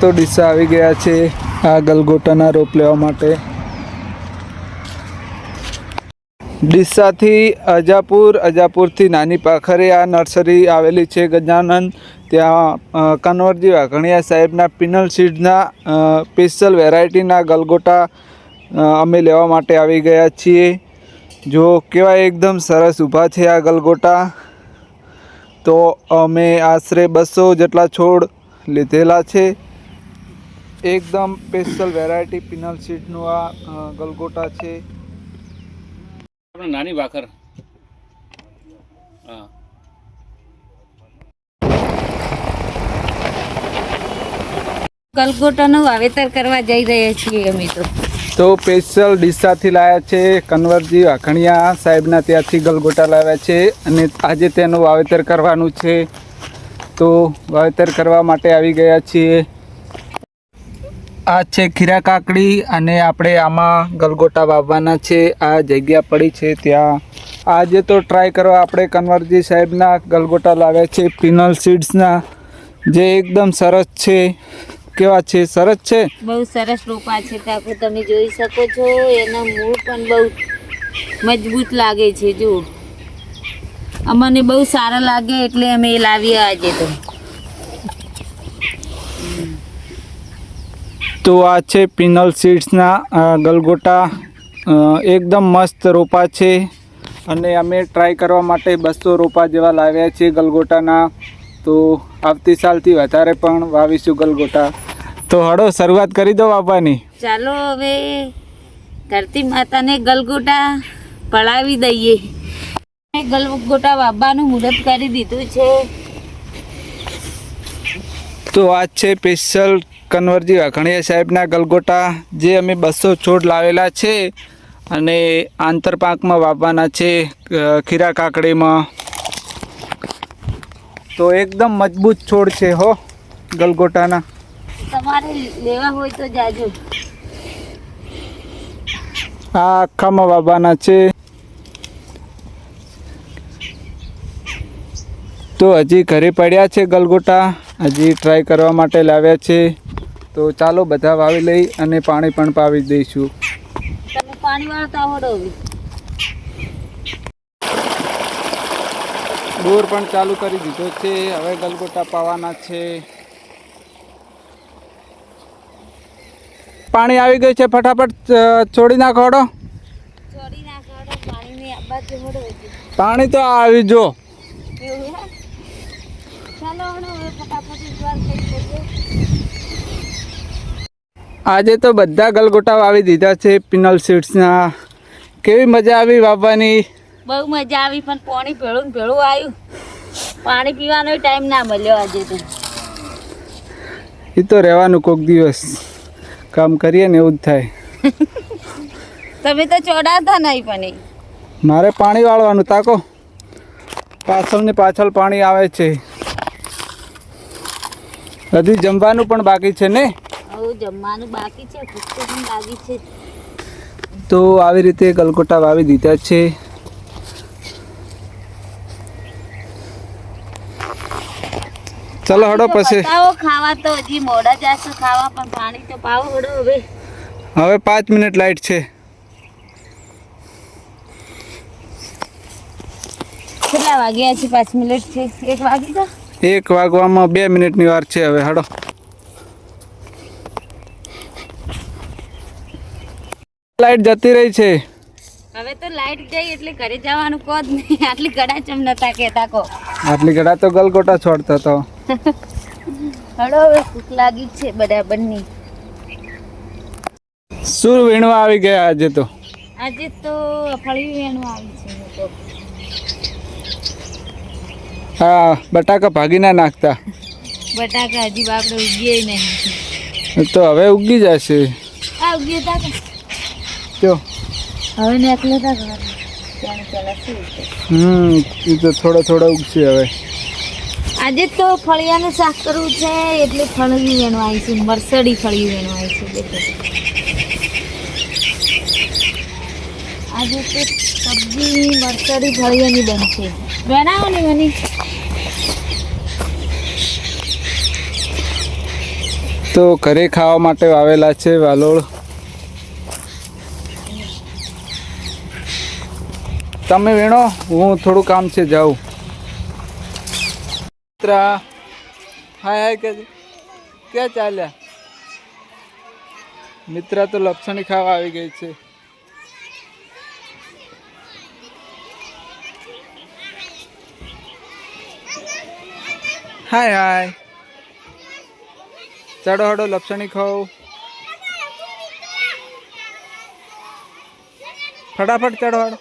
તો ડીસા આવી ગયા છે આ ગલગોટાના રોપ લેવા માટે. ડીસાથી અજાપુર, અજાપુરથી નાની પાખરે આ નર્સરી આવેલી છે ગજાનંદ ત્યાં કન્વરજી વાઘણિયા સાહેબના પિનલ સીડના સ્પેશિયલ વેરાયટીના ગલગોટા અમે લેવા માટે આવી ગયા છીએ. જો કેવા એકદમ સરસ ઊભા છે આ ગલગોટા, તો અમે આશરે બસો જેટલા છોડ લીધેલા છે. એકદમ સ્પેશિયલ વેરાયટી પિનલ સીટનું આ ગલગોટા છે. આપણે નાની ભાખર. હા. ગલગોટાનું વાવેતર કરવા જઈ રહ્યા છીએ અમે તો. તો સ્પેશિયલ ડીસાથી લાવ્યા છે કન્વરજી વાઘણિયા સાહેબના ત્યાંથી ગલગોટા લાવ્યા છે અને આજે તેનું વાવેતર કરવાનું છે. તો વાવેતર કરવા માટે આવી ગયા છીએ. આ છે ખીરા કાકડી અને આપણે આમાં ગલગોટા વાવવાના છે. આ જગ્યા પડી છે ત્યાં. આજે તો ટ્રાય કરવા આપણે કન્વરજી સાહેબના ગલગોટા લાવ્યા છે, પિનલ સીડ્સના. જે એકદમ સરસ છે. કેવા છે? સરસ છે? બહુ સરસ રોપા છે કાકુ તમે જોઈ શકો છો. એના મૂળ પણ બહુ મજબૂત લાગે છે જો અમને બહુ સારા લાગે એટલે અમે એ લાવીએ આજે તો. તો આ છે પિનલ સીડ્સના ગલગોટા એકદમ મસ્ત રોપા છે. અને અમે ટ્રાય કરવા માટે બસો રોપા જેવા લાવ્યા છીએ ગલગોટાના. તો આવતી સાલથી વધારે પણ વાવીશું ગલગોટા. તો હળો, શરૂઆત કરી દો વાવવાની ચાલો હવે ધરતી માતાને ગલગોટા પડાવી દઈએ. ગલગોટા વાવવાનું મુહૂર્ત કરી દીધું છે. તો આ છે સ્પેશિયલ કન્વરજી વાઘણિયા સાહેબના ગલગોટા જે અમે બસો છોડ લાવેલા છે અને આંતરપાકમાં વાવવાના છે ખીરા કાકડીમાં. તો એકદમ મજબૂત છોડ છે હો ગલગોટાના. તમારે લેવા હોય તો જાજો. આ આખામાં વાવવાના છે. તો હજી ઘરે પડ્યા છે ગલગોટા. હજી ટ્રાય કરવા માટે લાવ્યા છે. તો ચાલો બધા વાવી લઈ અને પાણી પણ પાવી દઈશું. બોર પણ ચાલુ કરી દીધો છે. હવે ગલગોટા પાવાના છે. પાણી આવી ગયું છે ફટાફટ છોડી નાખો હળો છોડી નાખો હળો, પાણીની આ બાજુ હળો હજી. પાણી તો આવી જો એવું હે? ચાલો હળો, હવે ફટાફટ એક વાર કરી દઈએ. આજે તો બધા ગલગોટા વાવી દીધા છે પિનલ સીડ્સના. કેવી મજા આવી વાવવાની? બહુ મજા આવી પણ પાણી ભેળું ભેળું આવ્યું. પાણી પીવાનો ટાઈમ ના મળ્યો આજે તો. એ તો રહેવાનું કોક દિવસ. કામ કરીએ ને એવું જ થાય. તમે તો ચોડાતા નહીં પણ મારે પાણી વાળવાનું. તાકો. પાછળ ને પાછળ પાણી આવે છે. હજી જમવાનું પણ બાકી છે ને? જમવાનું બાકી છે તો પણ લાગી છે. તો આવી રીતે ગલગોટા વાવી દીધા છે. ચલો હડો પછી. ખાવા તો હજી મોડા જાશું ખાવા પણ પાણી તો પાવો હડો હવે. હવે પાંચ મિનિટ લાઈટ છે. કેટલા વાગ્યા છે પાંચ મિનિટ છે? એક વાગી તો એક વાગવામાં બે મિનિટની વાર છે હવે હડો લાઈટ જતી રહી છે. હવે તો લાઈટ જઈ એટલે ઘરે જવાનું જ નહીં. આટલી ગડા ચમ નતા કેતા કહો આટલી ગડા તો ગલગોટા છોડતો તો. હડો હવે ભૂખ લાગી છે બરાબરની શું વીણવા આવી ગયા આજે તો? આજે તો ફળી વીણવા આવી છે હું બટાકા ભાગી ના નાખતા. બટાકા હજી બાપડે ઉગીએ નહીં. તો હવે ઉગી જશે. આ ઉગીએ તા કે? જો. હવે ને તા ઘર ત્યાં પેલા શું છે હમ એ તો થોડો થોડો ઉગશે હવે. આજે તો ફળિયાનું શાક કરવું છે એટલે ફળવી વેણવાય છે મરસડી ફળવી વેણવાય છે આજે તો સબ્જી મરસડી ફળિયાની બનશે. બનાવો ને મને તો ઘરે ખાવા માટે વાવેલા છે વાલોળ. તમે વેણો, હું થોડું કામ છે, જાઉં. મિત્ર, હાય હાય, કે ક્યાં ચાલ્યા? મિત્ર તો લપસણી ખાવા આવી ગઈ છે. હાય હાય. ચડો હડો લપસણી ખાઓ. ફટાફટ ચડો હડો.